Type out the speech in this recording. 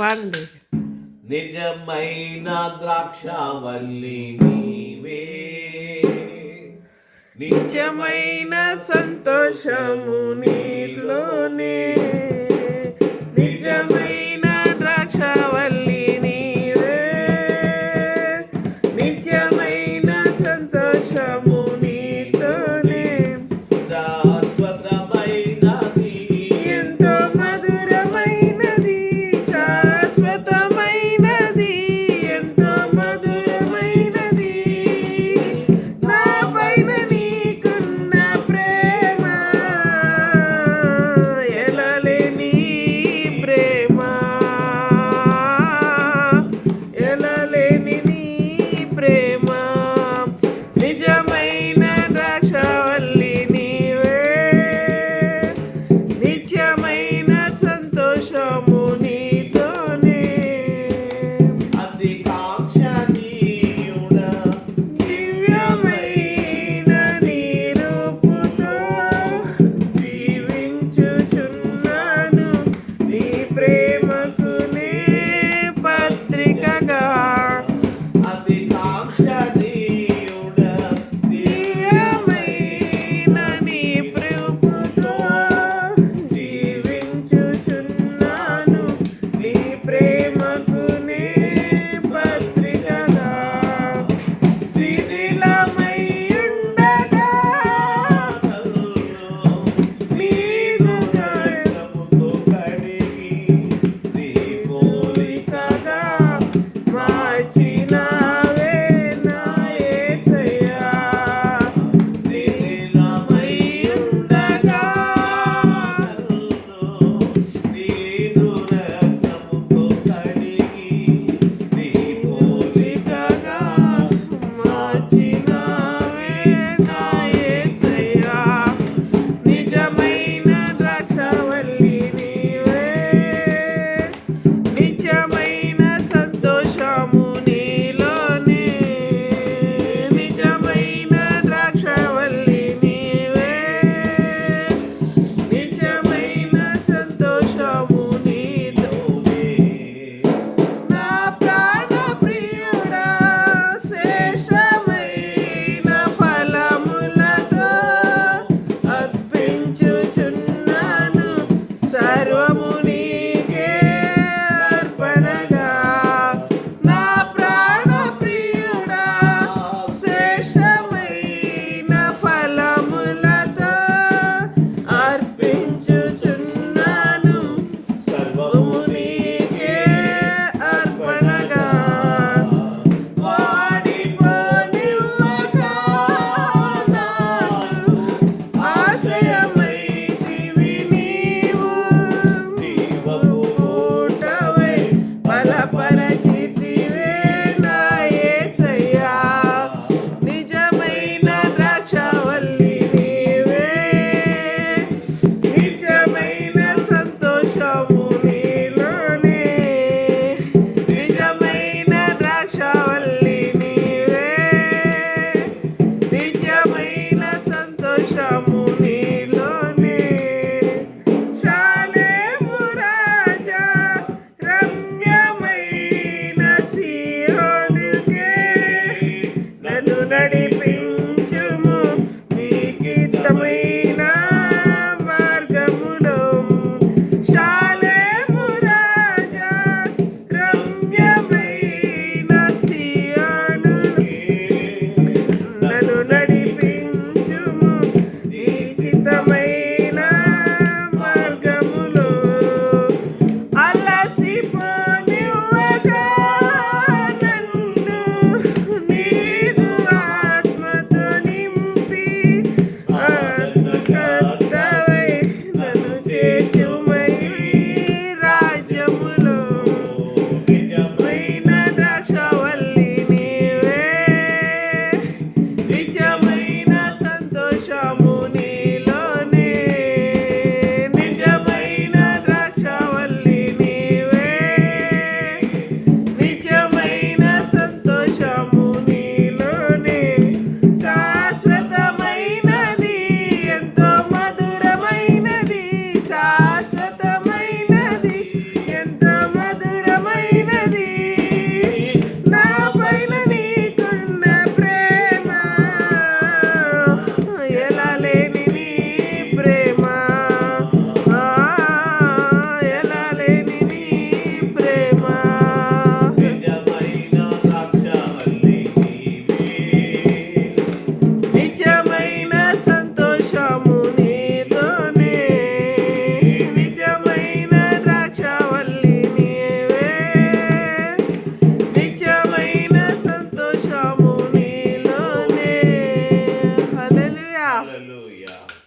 పాడండి. నిజమైన ద్రాక్షవల్లి నీవే. నిజమైన సంతోషము నీలోనే. నిజమైన ద్రాక్షవల్లి నీవే. నిజమైన సంతోషము Amen.